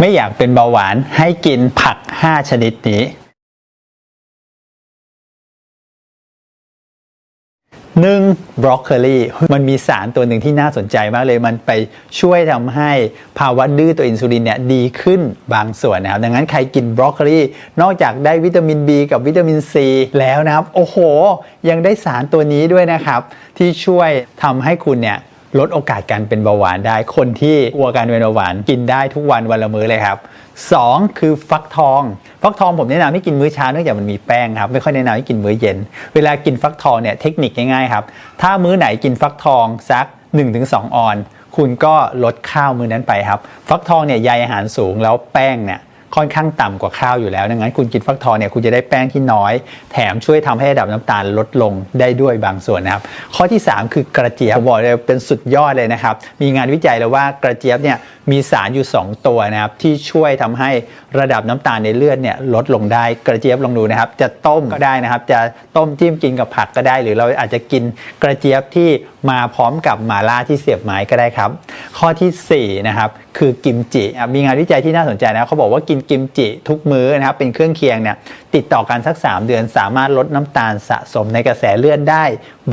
ไม่อยากเป็นเบาหวานให้กินผัก 5 ชนิดนี้หนึ่งบรอกโคลีมันมีสารตัวหนึ่งที่น่าสนใจมากเลย มันไปช่วยทำให้ภาวะดื้อตัวอินซูลินเนี่ยดีขึ้นบางส่วนนะครับ ดังนั้นใครกินบรอกโคลีนอกจากได้วิตามิน B กับวิตามิน C แล้วนะครับ โอ้โห ยังได้สารตัวนี้ด้วยนะครับ ที่ช่วยทำให้คุณเนี่ย ลดโอกาสการเป็นเบาหวานได้ คนที่กลัวการเป็นเบาหวานกินได้ทุกวันวันละมื้อเลยครับ 2 คือฟักทอง ฟักทองผมแนะนำให้กินมื้อเช้าเนื่องจากมันมีแป้งครับ ไม่ค่อยแนะนำให้กินมื้อเย็น เวลากินฟักทองเนี่ยเทคนิคง่ายๆครับ ถ้ามื้อไหนกินฟักทองสัก 1-2 ออน คุณก็ลดข้าวมื้อนั้นไปครับ ฟักทองเนี่ยใยอาหารสูงแล้วแป้งเนี่ย ค่อนข้างต่ำกว่าข้าวอยู่แล้วดังนั้นคุณกินฟักทองเนี่ยคุณจะได้แป้งที่น้อย แถมช่วยทำให้ระดับน้ำตาลลดลงได้ด้วยบางส่วนนะครับ ข้อที่ 3 คือกระเจี๊ยบผมบอกเลยเป็นสุดยอดเลยนะครับ มีงานวิจัยแล้วว่ากระเจี๊ยบเนี่ย มีสารอยู่ 2 ตัวนะครับ ที่ช่วยทำให้ระดับน้ำตาลในเลือดเนี่ยลดลงได้กระเจี๊ยบลองดูนะครับ จะต้มก็ได้นะครับ จะต้มจิ้มกินกับผักก็ได้ หรือเราอาจจะกินกระเจี๊ยบที่มาพร้อมกับหมาล่าที่เสียบไม้ก็ได้ครับ ข้อทีสี่4นะครับคือกิมจิอะมีงานวิจัยที่น่าสนใจนะเขาบอกว่ากินกิมจิทุกมื้อนะครับเป็นเครื่องเคียงเนี่ยติดต่อกันสัก 3 เดือนสามารถลดน้ำตาลสะสมในกระแสเลือดได้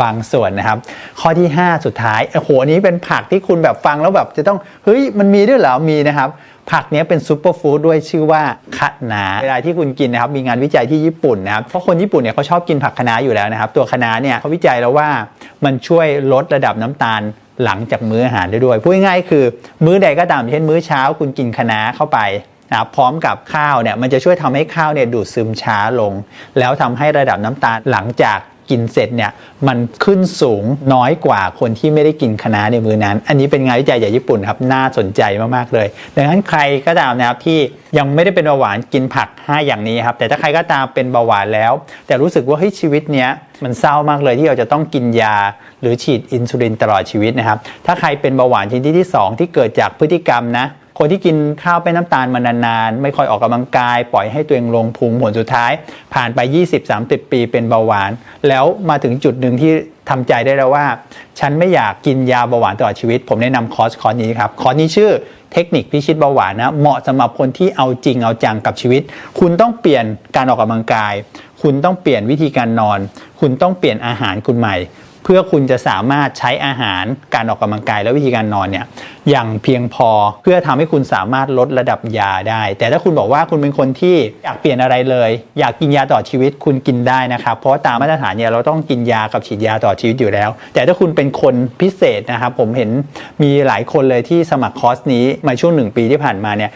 บางส่วนนะครับ ข้อที่ 5 สุดท้ายโอ้โหอันนี้เป็นผักที่คุณแบบฟังแล้วแบบจะต้องเฮ้ยมันมีด้วยเหรอมีนะครับ ผักนี้เป็นซูเปอร์ฟู้ดด้วยชื่อว่าคะน้าเวลาที่คุณกินนะครับ มีงานวิจัยที่ญี่ปุ่นนะครับ เพราะคนญี่ปุ่นเนี่ยเขาชอบกินผักคะน้าอยู่แล้วนะครับ ตัวคะน้าเนี่ยเขาวิจัยแล้วว่ามันช่วยลดระดับน้ำตาลหลังจากมื้ออาหารได้ด้วย พูดง่ายๆคือ มื้อใดก็ตาม เช่นมื้อเช้าคุณกินคะน้าเข้าไปนะครับพร้อมกับข้าวเนี่ยมันจะช่วยทำให้ข้าวเนี่ยดูดซึมช้าลง แล้วทำให้ระดับน้ำตาลหลังจาก กินเสร็จเนี่ยมันขึ้นสูงน้อยกว่าคนที่ไม่ได้กินคะน้าในมือนั้น อันนี้เป็นงานวิจัยจากญี่ปุ่นครับน่าสนใจมากๆเลย ดังนั้นใครก็ตามนะครับที่ยังไม่ได้เป็นเบาหวานกินผัก 5 อย่างนี้ครับแต่ถ้าใครก็ตามเป็นเบาหวานแล้ว แต่รู้สึกว่าเฮ้ยชีวิตเนี้ยมันเศร้ามากเลยที่เราจะต้องกินยา หรือฉีดอินซูลินตลอดชีวิตนะครับถ้าใครเป็นเบาหวานชนิดที่ 2 ที่เกิดจากพฤติกรรมนะ คนที่กินข้าวเป็นน้ำตาลมานานๆ ไม่ค่อยออกกำลังกาย ปล่อยให้ตัวเองลงพุงผลสุดท้าย ผ่านไป 20-30 ปีเป็นเบาหวาน แล้วมาถึงจุดหนึ่งที่ทำใจได้แล้วว่า ฉันไม่อยากกินยาเบาหวานตลอดชีวิต ผมแนะนำคอร์สคอร์สนี้ครับ คอร์สนี้ชื่อเทคนิคพิชิตเบาหวานนะ เหมาะสำหรับคนที่เอาจริงเอาจังกับชีวิต คุณต้องเปลี่ยนการออกกำลังกาย คุณต้องเปลี่ยนวิธีการนอน คุณต้องเปลี่ยนอาหารคุณใหม่ เพื่อคุณจะสามารถใช้อาหารการออกกำลังกายและวิธีการนอนเนี่ยอย่างเพียงพอเพื่อทำให้คุณสามารถลดระดับยาได้ แต่ถ้าคุณบอกว่าคุณเป็นคนที่อยากเปลี่ยนอะไรเลย อยากกินยาต่อชีวิตคุณกินได้นะครับ เพราะตามมาตรฐานเนี่ยเราต้องกินยากับฉีดยาต่อชีวิตอยู่แล้ว แต่ถ้าคุณเป็นคนพิเศษนะครับผมเห็นมีหลายคนเลยที่สมัครคอร์สนี้มาช่วงหนึ่งปีที่ผ่านมาเนี่ย